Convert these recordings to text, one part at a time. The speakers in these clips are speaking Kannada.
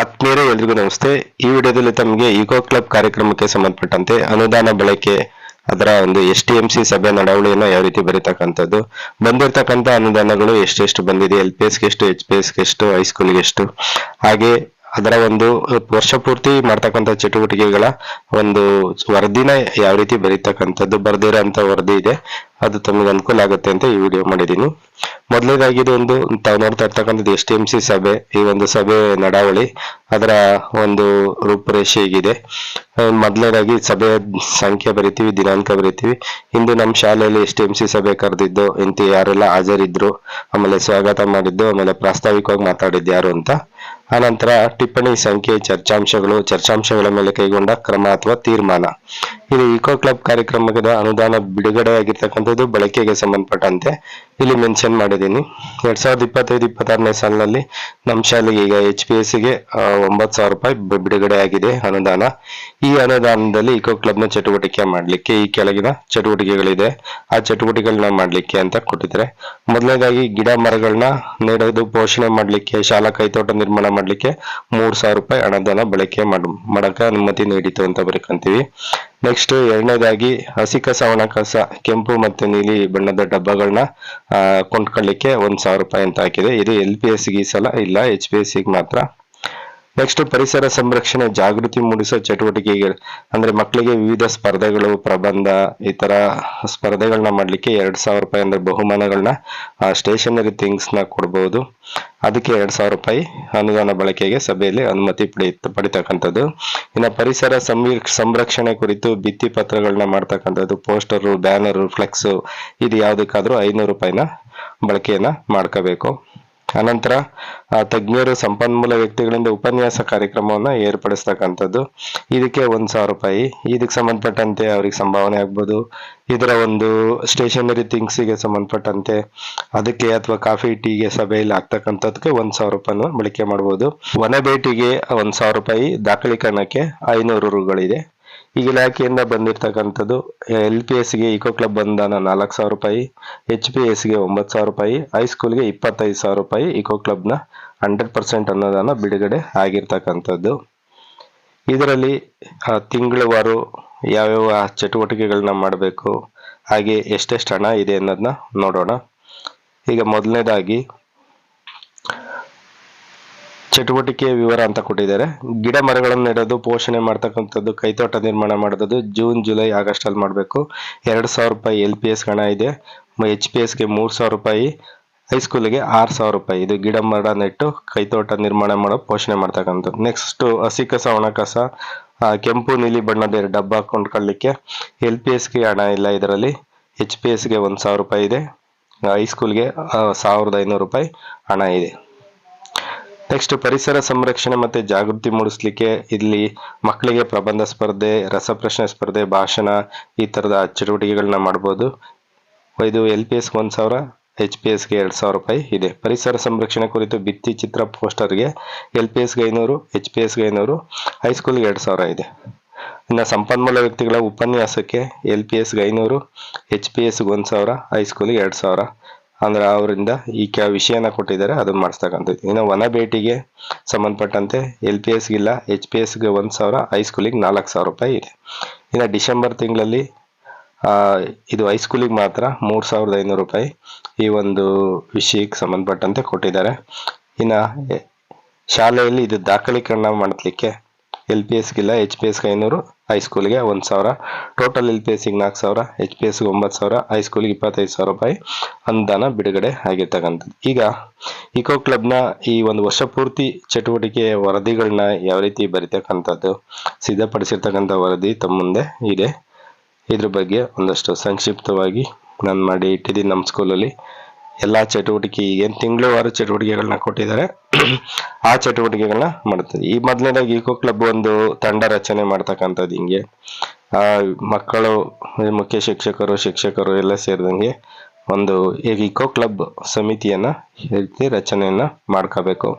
ಆತ್ಮೀಯರೇ ಎಲ್ರಿಗೂ ನಮಸ್ತೆ. ಈ ವಿಡಿಯೋದಲ್ಲಿ ತಮಗೆ ಇಕೋ ಕ್ಲಬ್ ಕಾರ್ಯಕ್ರಮಕ್ಕೆ ಸಂಬಂಧಪಟ್ಟಂತೆ ಅನುದಾನ ಬಳಕೆ ಅದರ ಒಂದು ಎಸ್ ಟಿ ಎಂ ಸಿ ಸಭೆ ನಡವಳಿಯನ್ನು ಯಾವ ರೀತಿ ಬರೀತಕ್ಕಂಥದ್ದು, ಬಂದಿರತಕ್ಕಂಥ ಅನುದಾನಗಳು ಎಷ್ಟೆಷ್ಟು ಬಂದಿದೆ, ಎಲ್ ಪಿ ಎಸ್ಗೆ ಎಷ್ಟು, ಎಚ್ ಪಿ ಎಸ್ಗೆ ಎಷ್ಟು, ಹೈಸ್ಕೂಲ್ಗೆ ಎಷ್ಟು, ಹಾಗೆ ಅದರ ಒಂದು ವರ್ಷ ಪೂರ್ತಿ ಮಾಡ್ತಕ್ಕಂಥ ಚಟುವಟಿಕೆಗಳ ಒಂದು ವರದಿನ ಯಾವ ರೀತಿ ಬರೀತಕ್ಕಂಥದ್ದು ಬರ್ದಿರೋ ಅಂತ ವರದಿ ಇದೆ. ಅದು ತಮಗೆ ಅನುಕೂಲ ಆಗುತ್ತೆ ಅಂತ ಈ ವಿಡಿಯೋ ಮಾಡಿದ್ದೀನಿ. ಇದು ಒಂದು ತಾವು ನೋಡ್ತಾ ಇರ್ತಕ್ಕಂಥದ್ದು ಎಸ್ ಟಿ ಎಂ ಸಿ ಸಭೆ, ಈ ಒಂದು ಸಭೆ ನಡಾವಳಿ. ಅದರ ಒಂದು ರೂಪುರೇಷೆ ಹೀಗಿದೆ. ಮೊದಲನೇದಾಗಿ ಸಭೆಯ ಸಂಖ್ಯೆ ಬರಿತೀವಿ, ದಿನಾಂಕ ಬರಿತೀವಿ. ಇಂದು ನಮ್ಮ ಶಾಲೆಯಲ್ಲಿ ಎಸ್ ಟಿ ಎಂ ಸಿ ಸಭೆ ಕರೆದಿದ್ದು, ಇಂತ ಯಾರೆಲ್ಲ ಹಾಜರಿದ್ರು, ಆಮೇಲೆ ಸ್ವಾಗತ ಮಾಡಿದ್ದು, ಆಮೇಲೆ ಪ್ರಾಸ್ತಾವಿಕವಾಗಿ ಮಾತಾಡಿದ್ದು ಯಾರು ಅಂತ. ಆನಂತರ ಟಿಪ್ಪಣಿ ಸಂಖ್ಯೆ ಚರ್ಚಾಂಶಗಳು ಚರ್ಚಾಂಶಗಳ ಮೇಲೆ ಕೈಗೊಂಡ ಕ್ರಮ ಅಥವಾ ತೀರ್ಮಾನ. ಇದು ಇಕೋ ಕ್ಲಬ್ ಕಾರ್ಯಕ್ರಮದ ಅನುದಾನ ಬಿಡುಗಡೆಯಾಗಿರ್ತಕ್ಕಂಥದ್ದು ಬಳಕೆಗೆ ಸಂಬಂಧಪಟ್ಟಂತೆ ಇಲ್ಲಿ ಮೆನ್ಷನ್ ಮಾಡಿದ್ದೀನಿ. ಎರಡ್ ಸಾವಿರದ ಇಪ್ಪತ್ತೈದು, ಇಪ್ಪತ್ತಾರನೇ ಸಾಲಿನಲ್ಲಿ ನಮ್ಮ ಶಾಲೆಗೆ ಈಗ ಎಚ್ ಪಿ ಎಸ್ಗೆ ಒಂಬತ್ತು ಸಾವಿರ ರೂಪಾಯಿ ಬಿಡುಗಡೆ ಆಗಿದೆ ಅನುದಾನ. ಈ ಅನುದಾನದಲ್ಲಿ ಇಕೋ ಕ್ಲಬ್ನ ಚಟುವಟಿಕೆ ಮಾಡಲಿಕ್ಕೆ ಈ ಕೆಳಗಿನ ಚಟುವಟಿಕೆಗಳಿದೆ. ಆ ಚಟುವಟಿಕೆಗಳನ್ನ ಮಾಡಲಿಕ್ಕೆ ಅಂತ ಕೊಟ್ಟಿದ್ದಾರೆ. ಮೊದಲನೇದಾಗಿ ಗಿಡ ಮರಗಳನ್ನ ನೆಡೋದು, ಪೋಷಣೆ ಮಾಡಲಿಕ್ಕೆ, ಶಾಲಾ ಕೈತೋಟ ನಿರ್ಮಾಣ ಮಾಡಲಿಕ್ಕೆ ಮೂರು ಸಾವಿರ ರೂಪಾಯಿ ಅನುದಾನ ಬಳಕೆ ಮಾಡ ಅನುಮತಿ ನೀಡಿತು ಅಂತ ಬರ್ಕಂತೀವಿ ನೆಕ್ಸ್ಟ್ ಎರಡನೇದಾಗಿ ಹಸಿ ಕಸ, ಒಣ ಕಸ, ಕೆಂಪು ಮತ್ತು ನೀಲಿ ಬಣ್ಣದ ಡಬ್ಬಗಳನ್ನ ಕೊಂಡ್ಕೊಳ್ಳಿಕ್ಕೆ ಒಂದು ಸಾವಿರ ರೂಪಾಯಿ ಅಂತ ಹಾಕಿದೆ. ಇದು ಎಲ್ ಪಿ ಎಸ್ ಈ ಸಲ ಇಲ್ಲ ಎಚ್ ಪಿ ಎಸ್ ಮಾತ್ರ. ನೆಕ್ಸ್ಟ್ ಪರಿಸರ ಸಂರಕ್ಷಣೆ, ಜಾಗೃತಿ ಮೂಡಿಸೋ ಚಟುವಟಿಕೆಗಳು ಅಂದ್ರೆ ಮಕ್ಕಳಿಗೆ ವಿವಿಧ ಸ್ಪರ್ಧೆಗಳು, ಪ್ರಬಂಧ, ಈ ತರ ಸ್ಪರ್ಧೆಗಳನ್ನ ಮಾಡ್ಲಿಕ್ಕೆ ಎರಡ್ ಸಾವಿರ ರೂಪಾಯಿ ಅಂದ್ರೆ ಬಹುಮಾನಗಳನ್ನ ಸ್ಟೇಷನರಿ ಥಿಂಗ್ಸ್ನ ಕೊಡಬಹುದು ಅದಕ್ಕೆ ಎರಡ್ ಸಾವಿರ ರೂಪಾಯಿ ಅನುದಾನ ಬಳಕೆಗೆ ಸಭೆಯಲ್ಲಿ ಅನುಮತಿ ಪಡೆಯ ಪಡಿತಕ್ಕಂಥದ್ದು. ಇನ್ನು ಪರಿಸರ ಸಂರಕ್ಷಣೆ ಕುರಿತು ಭಿತ್ತಿ ಪತ್ರಗಳನ್ನ ಮಾಡ್ತಕ್ಕಂಥದ್ದು, ಪೋಸ್ಟರು, ಬ್ಯಾನರು, ಫ್ಲೆಕ್ಸ್, ಇದು ಯಾವ್ದಕ್ಕಾದ್ರೂ ಐನೂರು ರೂಪಾಯಿನ ಬಳಕೆಯನ್ನ ಮಾಡ್ಕೋಬೇಕು. ಅನಂತರ ತಜ್ಞರು ಸಂಪನ್ಮೂಲ ವ್ಯಕ್ತಿಗಳಿಂದ ಉಪನ್ಯಾಸ ಕಾರ್ಯಕ್ರಮವನ್ನು ಏರ್ಪಡಿಸ್ತಕ್ಕಂಥದ್ದು. ಇದಕ್ಕೆ ಒಂದು ಸಾವಿರ ರೂಪಾಯಿ. ಇದಕ್ಕೆ ಸಂಬಂಧಪಟ್ಟಂತೆ ಅವ್ರಿಗೆ ಸಂಭಾವನೆ ಆಗ್ಬೋದು. ಇದರ ಒಂದು ಸ್ಟೇಷನರಿ ಥಿಂಗ್ಸಿಗೆ ಸಂಬಂಧಪಟ್ಟಂತೆ ಅದಕ್ಕೆ ಅಥವಾ ಕಾಫಿ ಟೀಗೆ ಸಭೆಯಲ್ಲಿ ಆಗ್ತಕ್ಕಂಥದಕ್ಕೆ ಒಂದು ಸಾವಿರ ರೂಪಾಯಿನ ಬಳಕೆ ಮಾಡ್ಬೋದು. ಒನ ಭೇಟಿಗೆ ಒಂದು ಸಾವಿರ ರೂಪಾಯಿ. ದಾಖಲೀಕರಣಕ್ಕೆ ಐನೂರು ರುಗಳಿದೆ. ಈಗ ಇಲಾಖೆಯಿಂದ ಬಂದಿರತಕ್ಕಂಥದ್ದು ಎಲ್ ಪಿ ಎಸ್ಗೆ ಇಕೋ ಕ್ಲಬ್ ಬಂದ ನಾಲ್ಕು ಸಾವಿರ ರೂಪಾಯಿ ಎಚ್ ಪಿ ಎಸ್ಗೆ ಒಂಬತ್ತು ಸಾವಿರ ರೂಪಾಯಿ ಹೈಸ್ಕೂಲ್ಗೆ ಇಪ್ಪತ್ತೈದು ಸಾವಿರ ರೂಪಾಯಿ ಇಕೋ ಕ್ಲಬ್ನ ಹಂಡ್ರೆಡ್ ಪರ್ಸೆಂಟ್ ಅನುದಾನ ಬಿಡುಗಡೆ ಆಗಿರ್ತಕ್ಕಂಥದ್ದು. ಇದರಲ್ಲಿ ತಿಂಗಳವಾರು ಯಾವ್ಯಾವ ಚಟುವಟಿಕೆಗಳನ್ನ ಮಾಡಬೇಕು, ಹಾಗೆ ಎಷ್ಟೆಷ್ಟು ಹಣ ಇದೆ ಅನ್ನೋದನ್ನ ನೋಡೋಣ. ಈಗ ಮೊದಲನೇದಾಗಿ ಚಟುವಟಿಕೆಯ ವಿವರ ಅಂತ ಕೊಟ್ಟಿದ್ದಾರೆ. ಗಿಡ ಮರಗಳನ್ನು ನೆಡೋದು, ಪೋಷಣೆ ಮಾಡ್ತಕ್ಕಂಥದ್ದು, ಕೈತೋಟ ನಿರ್ಮಾಣ ಮಾಡೋದು ಜೂನ್, ಜುಲೈ, ಆಗಸ್ಟ್ ಅಲ್ಲಿ ಮಾಡಬೇಕು. ಎರಡು ಸಾವಿರ ರೂಪಾಯಿ ಎಲ್ ಪಿ ಎಸ್ ಹಣ ಇದೆ. ಎಚ್ ಪಿ ಎಸ್ಗೆ ಮೂರು ಸಾವಿರ ರೂಪಾಯಿ ಹೈಸ್ಕೂಲಿಗೆ ಆರು ಸಾವಿರ ರೂಪಾಯಿ. ಇದು ಗಿಡ ಮರ ನೆಟ್ಟು, ಕೈತೋಟ ನಿರ್ಮಾಣ ಮಾಡೋ, ಪೋಷಣೆ ಮಾಡ್ತಕ್ಕಂಥದ್ದು. ನೆಕ್ಸ್ಟ್ ಹಸಿ ಕಸ, ಒಣ ಕಸ ಕೆಂಪು, ನೀಲಿ ಬಣ್ಣದ ಡಬ್ಬ ಕೊಂಡ್ಕೊಳ್ಳಿಕ್ಕೆ ಎಲ್ ಪಿ ಎಸ್ಗೆ ಹಣ ಇಲ್ಲ ಇದರಲ್ಲಿ. ಎಚ್ ಪಿ ಎಸ್ಗೆ ಒಂದು ಸಾವಿರ ರೂಪಾಯಿ ಇದೆ. ಹೈಸ್ಕೂಲ್ಗೆ ಸಾವಿರದ ಐನೂರು ರೂಪಾಯಿ ಹಣ ಇದೆ. ನೆಕ್ಸ್ಟ್ ಪರಿಸರ ಸಂರಕ್ಷಣೆ ಮತ್ತೆ ಜಾಗೃತಿ ಮೂಡಿಸ್ಲಿಕ್ಕೆ ಇಲ್ಲಿ ಮಕ್ಕಳಿಗೆ ಪ್ರಬಂಧ ಸ್ಪರ್ಧೆ, ರಸಪ್ರಶ್ನೆ ಸ್ಪರ್ಧೆ, ಭಾಷಣ ಈ ತರದ ಚಟುವಟಿಕೆಗಳನ್ನ ಮಾಡ್ಬೋದು. ಇದು ಎಲ್ ಪಿ ಎಸ್ ಒಂದ್ ಸಾವಿರ ಎಚ್ ಪಿ ಎಸ್ಗೆ ಎರಡ್ ಸಾವಿರ ರೂಪಾಯಿ ಇದೆ. ಪರಿಸರ ಸಂರಕ್ಷಣೆ ಕುರಿತು ಭಿತ್ತಿ ಚಿತ್ರ ಪೋಸ್ಟರ್ಗೆ ಎಲ್ ಪಿ ಎಸ್ಗೆ ಐನೂರು ಎಚ್ ಪಿ ಎಸ್ಗೆ ಐನೂರು ಹೈಸ್ಕೂಲ್ಗೆ ಎರಡ್ ಸಾವಿರ ಇದೆ. ಇನ್ನು ಸಂಪನ್ಮೂಲ ವ್ಯಕ್ತಿಗಳ ಉಪನ್ಯಾಸಕ್ಕೆ ಎಲ್ ಪಿ ಎಸ್ಗೆ ಐನೂರು ಎಚ್ ಪಿ ಎಸ್ಗೆ ಒಂದು ಸಾವಿರ ಹೈಸ್ಕೂಲ್ಗೆ ಎರಡು ಸಾವಿರ. ಅಂದ್ರೆ ಅವರಿಂದ ಈ ಕ ವಿಷಯನ ಕೊಟ್ಟಿದ್ದಾರೆ, ಅದನ್ನ ಮಾಡಿಸ್ತಕ್ಕಂಥದ್ದು. ಇನ್ನು ವನ ಭೇಟಿಗೆ ಸಂಬಂಧಪಟ್ಟಂತೆ ಎಲ್ ಪಿ ಎಸ್ಗಿಲ್ಲ ಎಚ್ ಪಿ ಎಸ್ಗೆ ಒಂದು ಸಾವಿರ ಹೈಸ್ಕೂಲಿಗೆ ನಾಲ್ಕು ಸಾವಿರ ರೂಪಾಯಿ ಇದೆ. ಇನ್ನು ಡಿಸೆಂಬರ್ ತಿಂಗಳಲ್ಲಿ ಇದು ಹೈಸ್ಕೂಲಿಗೆ ಮಾತ್ರ ಮೂರ್ ಸಾವಿರದ ಐನೂರು ರೂಪಾಯಿ ಈ ಒಂದು ವಿಷಯಕ್ಕೆ ಸಂಬಂಧಪಟ್ಟಂತೆ ಕೊಟ್ಟಿದ್ದಾರೆ. ಇನ್ನ ಶಾಲೆಯಲ್ಲಿ ಇದು ದಾಖಲೀಕರಣ ಮಾಡಲಿಕ್ಕೆ ಎಲ್ ಪಿ ಎಸ್ಗಿಲ್ಲ ಎಚ್ ಪಿ ಎಸ್ಗೆ ಐನೂರು ಹೈಸ್ಕೂಲ್ಗೆ ಒಂದು ಸಾವಿರ. ಟೋಟಲ್ ಎಲ್ ಪಿ ಎಸ್ಗೆ ನಾಲ್ಕು ಸಾವಿರ, ಎಚ್ ಪಿ ಎಸ್ಗೆ ಒಂಬತ್ತು ಸಾವಿರ ಹೈಸ್ಕೂಲ್ಗೆ ಇಪ್ಪತ್ತೈದು ಸಾವಿರ ರೂಪಾಯಿ ಅನುದಾನ ಬಿಡುಗಡೆ ಆಗಿರ್ತಕ್ಕಂಥದ್ದು. ಈಗ ಇಕೋ ಕ್ಲಬ್ನ ಈ ಒಂದು ವರ್ಷ ಪೂರ್ತಿ ಚಟುವಟಿಕೆ ವರದಿಗಳನ್ನ ಯಾವ ರೀತಿ ಬರಿತಕ್ಕಂಥದ್ದು, ಸಿದ್ಧಪಡಿಸಿರ್ತಕ್ಕಂಥ ವರದಿ ತಮ್ಮ ಮುಂದೆ ಇದೆ. ಇದ್ರ ಬಗ್ಗೆ ಒಂದಷ್ಟು ಸಂಕ್ಷಿಪ್ತವಾಗಿ ನಾನು ಮಾಡಿ ಇಟ್ಟಿದ್ದೀನಿ ನಮ್ಮ ಸ್ಕೂಲಲ್ಲಿ ಎಲ್ಲಾ ಚಟುವಟಿಕೆ ಏನು ತಿಂಗಳವಾರು ಚಟುವಟಿಕೆಗಳನ್ನ ಕೊಟ್ಟಿದ್ದಾರೆ ಆ ಚಟುವಟಿಕೆಗಳನ್ನ ಮಾಡುತ್ತದೆ ಈ ಮೊದಲನೇದಾಗಿ ಈಕೋ ಕ್ಲಬ್ ಒಂದು ತಂಡ ರಚನೆ ಮಾಡ್ತಕ್ಕಂಥದ್ದು ಹಿಂಗೆ. ಆ ಮಕ್ಕಳು, ಮುಖ್ಯ ಶಿಕ್ಷಕರು ಶಿಕ್ಷಕರು ಎಲ್ಲ ಸೇರಿದಂಗೆ ಒಂದು ಇಕೋ ಕ್ಲಬ್ ಸಮಿತಿಯನ್ನ ರೀತಿ ರಚನೆಯನ್ನ ಮಾಡ್ಕೋಬೇಕು.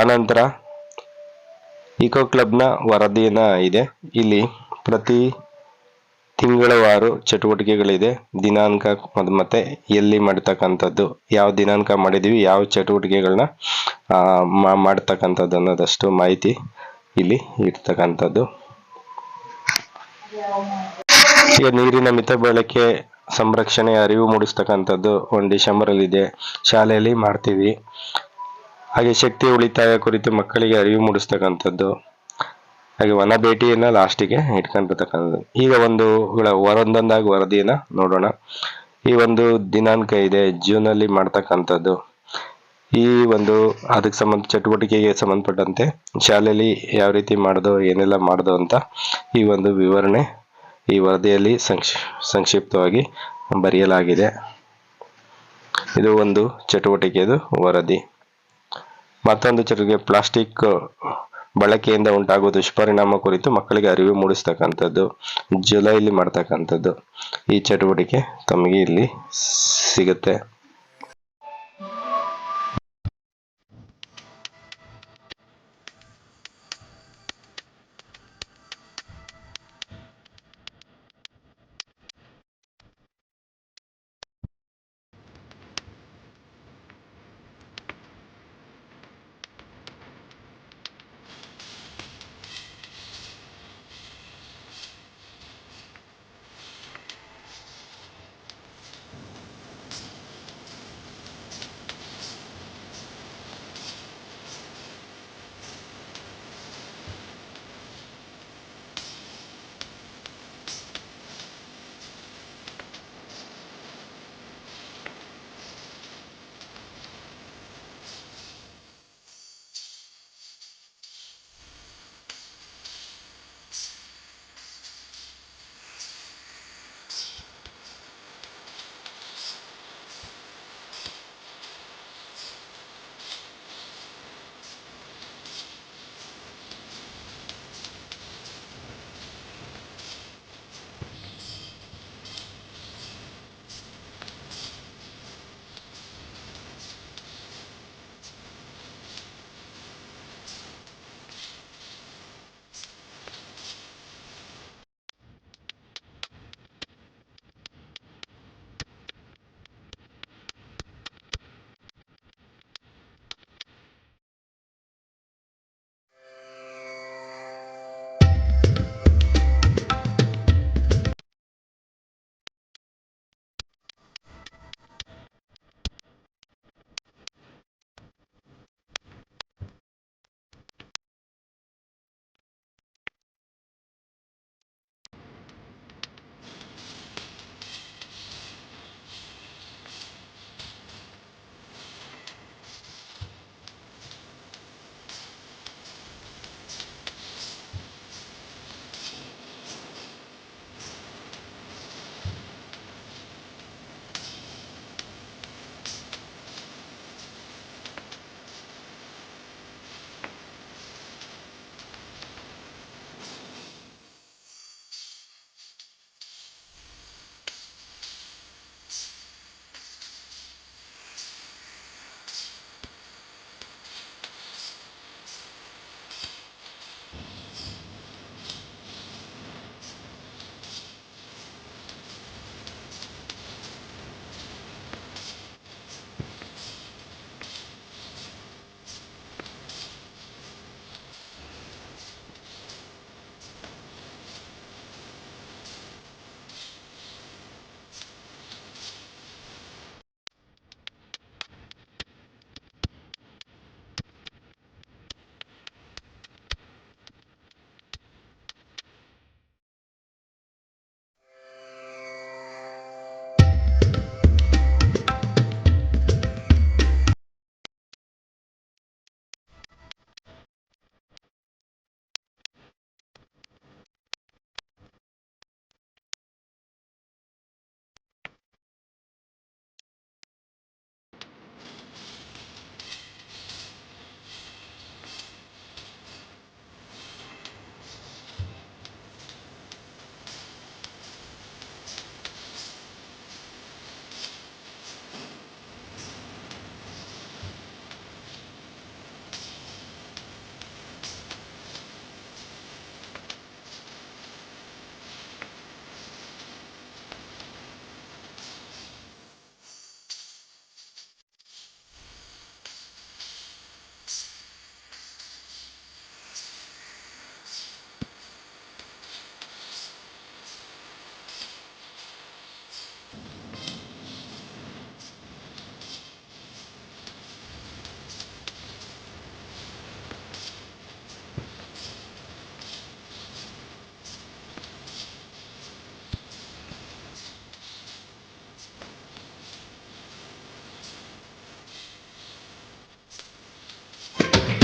ಆನಂತರ ಇಕೋ ಕ್ಲಬ್ನ ವರದಿನ ಇದೆ. ಇಲ್ಲಿ ಪ್ರತಿ ತಿಂಗಳವಾರು ಚಟುವಟಿಕೆಗಳಿದೆ. ದಿನಾಂಕ ಮತ್- ಮತ್ತೆ ಎಲ್ಲಿ ಮಾಡ್ತಕ್ಕಂಥದ್ದು, ಯಾವ ದಿನಾಂಕ ಮಾಡಿದೀವಿ ಯಾವ ಚಟುವಟಿಕೆಗಳನ್ನ ಮಾಡ್ತಕ್ಕಂಥದ್ದು ಅನ್ನೋದಷ್ಟು ಮಾಹಿತಿ ಇಲ್ಲಿ ಇರ್ತಕ್ಕಂಥದ್ದು. ಈಗ ನೀರಿನ ಮಿತ ಬಳಕೆ ಸಂರಕ್ಷಣೆ, ಅರಿವು ಮೂಡಿಸ್ತಕ್ಕಂಥದ್ದು ಒಂದು ಡಿಸೆಂಬರ್ ಅಲ್ಲಿ ಇದೆ ಶಾಲೆಯಲ್ಲಿ ಮಾಡ್ತೀವಿ. ಹಾಗೆ ಶಕ್ತಿ ಉಳಿತಾಯ ಕುರಿತು ಮಕ್ಕಳಿಗೆ ಅರಿವು ಮೂಡಿಸ್ತಕ್ಕಂಥದ್ದು. ಹಾಗೆ ಒನ ಭೇಟಿಯನ್ನ ಲಾಸ್ಟಿಗೆ ಇಟ್ಕೊಂಡಿರ್ತಕ್ಕಂಥದ್ದು. ಈಗ ಒಂದು ಒಂದೊಂದಾಗಿ ವರದಿಯನ್ನ ನೋಡೋಣ. ಈ ಒಂದು ದಿನಾಂಕ ಇದೆ ಜೂನ್ ಅಲ್ಲಿ ಮಾಡ್ತಕ್ಕಂಥದ್ದು. ಈ ಒಂದು ಅದಕ್ಕೆ ಸಂಬಂಧ, ಚಟುವಟಿಕೆಗೆ ಸಂಬಂಧಪಟ್ಟಂತೆ ಶಾಲೆಯಲ್ಲಿ ಯಾವ ರೀತಿ ಮಾಡ್ದೋ, ಏನೆಲ್ಲ ಮಾಡ್ದೋ ಅಂತ ಈ ಒಂದು ವಿವರಣೆ ಈ ವರದಿಯಲ್ಲಿ ಸಂಕ್ಷಿ, ಸಂಕ್ಷಿಪ್ತವಾಗಿ ಬರೆಯಲಾಗಿದೆ. ಇದು ಒಂದು ಚಟುವಟಿಕೆದು ವರದಿ. ಮತ್ತೊಂದು ಚಟುವಟಿಕೆ, ಪ್ಲಾಸ್ಟಿಕ್ ಬಳಕೆಯಿಂದ ಉಂಟಾಗುವ ದುಷ್ಪರಿಣಾಮ ಕುರಿತು ಮಕ್ಕಳಿಗೆ ಅರಿವು ಮೂಡಿಸ್ತಕ್ಕಂಥದ್ದು ಜುಲೈಲಿ ಮಾಡ್ತಕ್ಕಂಥದ್ದು ಈ ಚಟುವಟಿಕೆ ತಮಗೆ ಇಲ್ಲಿ ಸಿಗುತ್ತೆ.